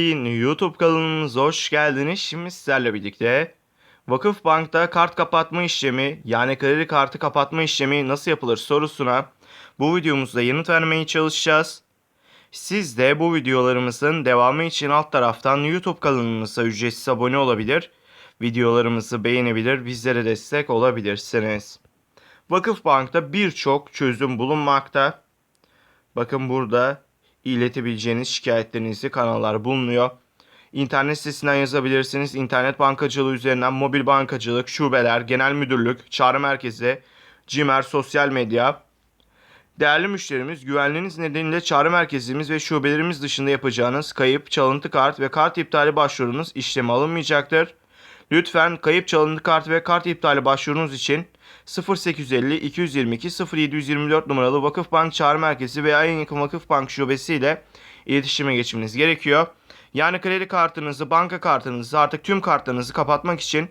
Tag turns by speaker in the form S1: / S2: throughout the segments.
S1: YouTube kanalımıza hoş geldiniz. Şimdi sizlerle birlikte Vakıfbank'ta kart kapatma işlemi yani kredi kartı kapatma işlemi nasıl yapılır sorusuna bu videomuzda yanıt vermeye çalışacağız. Siz de bu videolarımızın devamı için alt taraftan YouTube kanalımıza ücretsiz abone olabilir, videolarımızı beğenebilir, bizlere destek olabilirsiniz. Vakıfbank'ta birçok çözüm bulunmakta. Bakın burada iletebileceğiniz şikayetlerinizi kanallar bulunuyor. İnternet sitesinden yazabilirsiniz. İnternet bankacılığı üzerinden mobil bankacılık, şubeler, genel müdürlük, çağrı merkezi, cimer, sosyal medya. Değerli müşterimiz, güvenliğiniz nedeniyle çağrı merkezimiz ve şubelerimiz dışında yapacağınız kayıp, çalıntı kart ve kart iptali başvurunuz işleme alınmayacaktır. Lütfen kayıp çalıntı kart ve kart iptali başvurunuz için 0850 222 0724 numaralı Vakıfbank Çağrı Merkezi veya en yakın Vakıfbank şubesi ile iletişime geçmeniz gerekiyor. Yani kredi kartınızı, banka kartınızı artık tüm kartlarınızı kapatmak için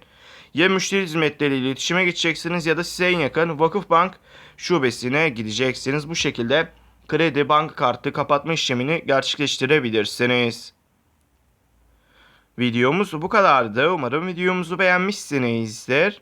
S1: ya müşteri hizmetleri ile iletişime geçeceksiniz ya da size en yakın Vakıfbank şubesine gideceksiniz. Bu şekilde kredi, banka kartı kapatma işlemini gerçekleştirebilirsiniz. Videomuz bu kadardı. Umarım videomuzu beğenmişsinizdir.